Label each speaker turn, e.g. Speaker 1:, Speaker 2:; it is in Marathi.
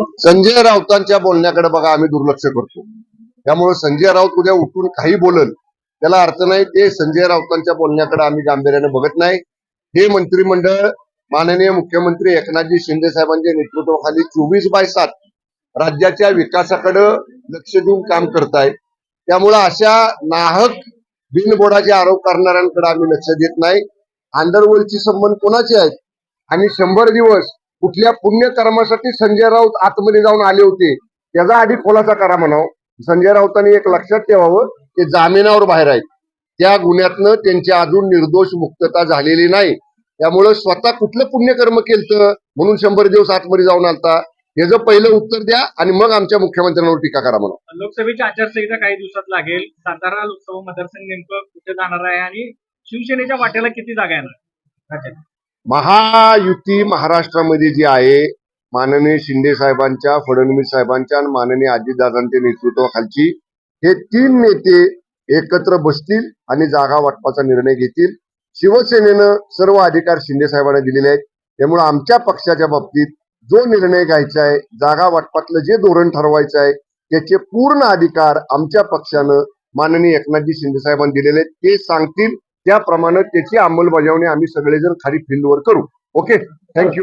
Speaker 1: संजय राऊतांच्या बोलण्याकडे बघा आम्ही दुर्लक्ष करतो. त्यामुळे संजय राऊत उद्या उठून काही बोलल त्याला अर्थ नाही ते संजय राऊतांच्या बोलण्याकडे आम्ही गांभीर्याने बघत नाही. हे मंत्रिमंडळ माननीय मुख्यमंत्री एकनाथजी शिंदे साहेबांच्या नेतृत्वाखाली चोवीस बाय सात राज्याच्या विकासाकडे लक्ष देऊन काम करताय त्यामुळं अशा नाहक बिनबोडाचे आरोप करणाऱ्यांकडे आम्ही लक्ष देत नाही. अंडरवर्ल्डची संबंध कोणाचे आहेत? आणि शंभर दिवस कुठल्या पुण्यकर्मासाठी संजय राऊत आतमध्ये जाऊन आले होते त्याचा आधी खुलासा करा म्हणावं. संजय राऊतांनी एक लक्षात ठेवावं ते जामिनावर बाहेर आहेत. त्या गुन्ह्यातनं त्यांची अजून निर्दोष मुक्तता झालेली नाही. त्यामुळं स्वतः कुठलं पुण्यकर्म केलं म्हणून शंभर दिवस आतमध्ये जाऊन आलता याचं पहिलं उत्तर द्या आणि मग आमच्या मुख्यमंत्र्यांवर टीका करा म्हणा
Speaker 2: लोकसभेची आचारसंहिता काही दिवसात लागेल. सातारा लोकसभा मतदारसंघ नेमकं कुठे जाणार आहे आणि शिवसेनेच्या वाट्याला किती जागा येणार?
Speaker 1: महायुती महाराष्ट्रामध्ये जी आहे माननीय शिंदे साहेबांच्या फडणवीस साहेबांच्या आणि माननीय अजितदादांच्या नेतृत्वाखालची हे तीन नेते एकत्र बसतील आणि जागा वाटपाचा निर्णय घेतील. शिवसेनेनं सर्व अधिकार शिंदे साहेबांना दिलेले आहेत. त्यामुळे आमच्या पक्षाच्या बाबतीत जो निर्णय घ्यायचा आहे जागा वाटपातलं जे धोरण ठरवायचं आहे त्याचे पूर्ण अधिकार आमच्या पक्षानं माननीय एकनाथजी शिंदे साहेबांना दिलेले आहेत. ते सांगतील त्याप्रमाणे त्याची अंमलबजावणी आम्ही सगळेजण खाली फील्डवर करू. Okay thank you